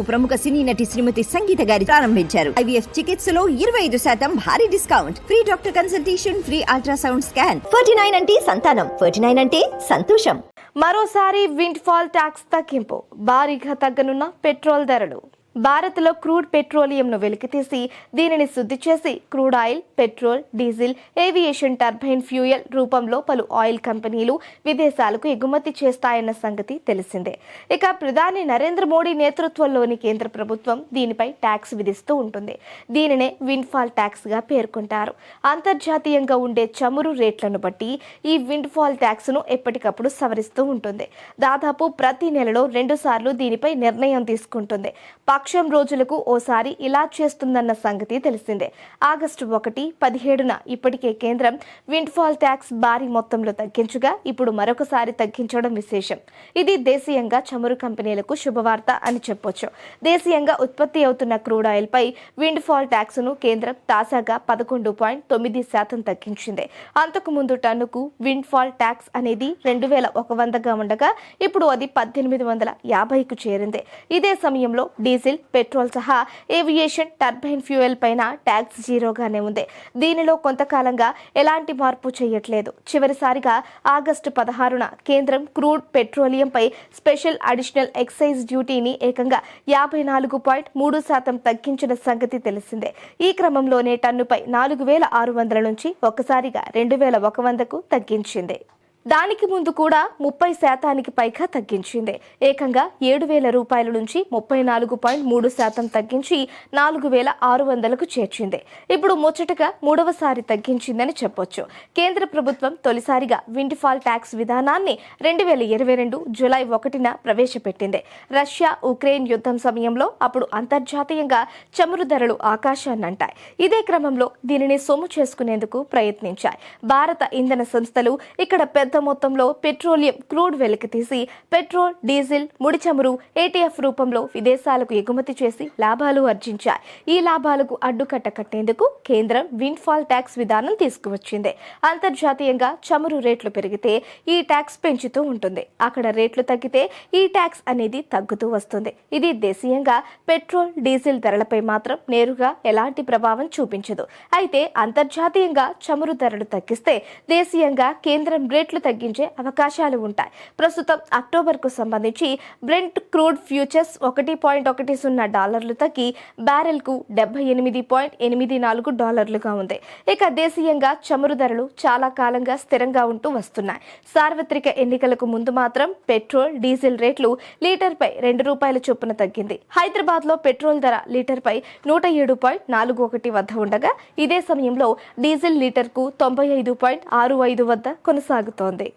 ప్రముఖ సినీ నటి శ్రీమతి సంగీత గారి ప్రారంభించారు. ఐవీఎఫ్ చికిత్సలో ఇరవై ఐదు శాతం భారీ discount. Free doctor consultation free ultrasound scan. Forty nine అంటే సంతానం. ఫోర్టీ నైన్ అంటే సంతోషం. మరోసారి విండ్ ఫాల్ ట్యాక్స్ తగ్గింపు. భారీగా తగ్గనున్న పెట్రోల్ ధరలు. భారత్లో క్రూడ్ పెట్రోలియంను వెలికితీసి దీనిని శుద్ధి చేసి crude oil petrol diesel aviation turbine fuel రూపంలో పలు ఆయిల్ కంపెనీలు విదేశాలకు ఎగుమతి చేస్తాయన్న సంగతి తెలిసిందే. ఇక ప్రధాని నరేంద్ర మోడీ నేతృత్వంలోని కేంద్ర ప్రభుత్వం దీనిపై ట్యాక్స్ విధిస్తూ ఉంటుంది. దీనినే విండ్ఫాల్ ట్యాక్స్గా పేర్కొంటారు. అంతర్జాతీయంగా ఉండే చమురు రేట్లను బట్టి ఈ విండ్ఫాల్ ట్యాక్స్ను ఎప్పటికప్పుడు సవరిస్తూ ఉంటుంది. దాదాపు ప్రతి నెలలో రెండుసార్లు దీనిపై నిర్ణయం తీసుకుంటుంది. పక్షం రోజులకు ఓసారి ఇలా చేస్తుందన్న సంగతి తెలిసిందే. ఆగస్టు ఒకటి పదిహేడున ఇప్పటికే కేంద్రం విండ్ఫాల్ ట్యాక్స్ భారీ మొత్తంలో తగ్గించగా ఇప్పుడు మరొకసారి తగ్గించడం విశేషం. ఇది దేశీయంగా చమురు కంపెనీలకు శుభవార్త అని చెప్పొచ్చు. దేశీయంగా ఉత్పత్తి అవుతున్న క్రూడ్ ఆయిల్ పై విండ్ ఫాల్ ట్యాక్స్ను కేంద్రం తాజాగా పదకొండు పాయింట్ తొమ్మిది శాతం తగ్గించింది. అంతకు ముందు టన్నుకు విండ్ ఫాల్ ట్యాక్స్ అనేది రెండు వేల ఒక వందగా ఉండగా ఇప్పుడు అది పద్దెనిమిది వందల యాభైకు చేరింది. ఇదే సమయంలో డీజిల్ పెట్రోల్ సహా ఏవియేషన్ టర్బైన్ ఫ్యూయల్ పైన ట్యాక్స్ జీరోగానే ఉంది. దీనిలో కొంతకాలంగా ఎలాంటి మార్పు చేయట్లేదు. చివరిసారిగా ఆగస్టు పదహారున కేంద్రం క్రూడ్ పెట్రోలియంపై స్పెషల్ అడిషనల్ ఎక్సైజ్ డ్యూటీని ఏకంగా యాభై నాలుగు పాయింట్ మూడు శాతం తగ్గించిన సంగతి తెలిసిందే. ఈ క్రమంలోనే టన్నుపై నాలుగు వేల ఆరు వందల నుంచి ఒక్కసారిగా రెండు వేల ఒక వందకు తగ్గించింది. దానికి ముందు కూడా ముప్పై శాతానికి పైగా తగ్గించింది. ఏకంగా ఏడు వేల రూపాయల నుంచి ముప్పై నాలుగు పాయింట్ మూడు శాతం తగ్గించి నాలుగు వేల ఆరు వందలకు చేర్చింది. ఇప్పుడు ముచ్చటగా మూడవసారి తగ్గించిందని చెప్పొచ్చు. కేంద్ర ప్రభుత్వం తొలిసారిగా విండ్ఫాల్ ట్యాక్స్ విధానాన్ని రెండు వేల ఇరవై రెండు జులై ఒకటిన ప్రవేశపెట్టింది. రష్యా ఉక్రెయిన్ యుద్ధం సమయంలో అప్పుడు అంతర్జాతీయంగా చమురు ధరలు ఆకాశాన్నంటాయి. ఇదే క్రమంలో దీనిని సొమ్ము చేసుకునేందుకు ప్రయత్నించాయి. భారత ఇంధన సంస్థలు ఇక్కడ పెద్ద మొత్తంలో పెట్రోలియం క్రూడ్ వెలికి తీసి పెట్రోల్ డీజిల్ ముడి చమురు ఏటీఎఫ్ రూపంలో విదేశాలకు ఎగుమతి చేసి లాభాలు ఆర్జించాయి. ఈ లాభాలకు అడ్డుకట్ట కట్టేందుకు కేంద్రం విండ్ఫాల్ ట్యాక్స్ విధానం తీసుకువచ్చింది. అంతర్జాతీయంగా చమురు రేట్లు పెరిగితే ఈ ట్యాక్స్ పెంచుతూ ఉంటుంది. అక్కడ రేట్లు తగ్గితే ఈ ట్యాక్స్ అనేది తగ్గుతూ వస్తుంది. ఇది దేశీయంగా పెట్రోల్ డీజిల్ ధరలపై మాత్రం నేరుగా ఎలాంటి ప్రభావం చూపించదు. అయితే అంతర్జాతీయంగా చమురు ధరలు తగ్గిస్తే దేశీయంగా కేంద్రం రేట్లు తగ్గించే అవకాశాలు ఉంటాయి. ప్రస్తుతం అక్టోబర్కు సంబంధించి బ్రెంట్ క్రూడ్ ఫ్యూచర్స్ ఒకటి పాయింట్ ఒకటి సున్నా డాలర్లు తగ్గి బ్యారెల్కు డెబ్బై ఎనిమిది పాయింట్ ఎనిమిది నాలుగు డాలర్లుగా ఉంది. ఇక దేశీయంగా చమురు ధరలు చాలా కాలంగా స్థిరంగా ఉంటూ వస్తున్నాయి. సార్వత్రిక ఎన్నికలకు ముందు మాత్రం పెట్రోల్ డీజిల్ రేట్లు లీటర్పై రెండు రూపాయల చొప్పున తగ్గింది. హైదరాబాద్లో పెట్రోల్ ధర లీటర్పై నూట ఏడు పాయింట్ నాలుగు ఒకటి వద్ద ఉండగా ఇదే సమయంలో డీజిల్ లీటర్కు తొంభై ఐదు పాయింట్ ఆరు ఐదు వద్ద కొనసాగుతోంది. ఉంది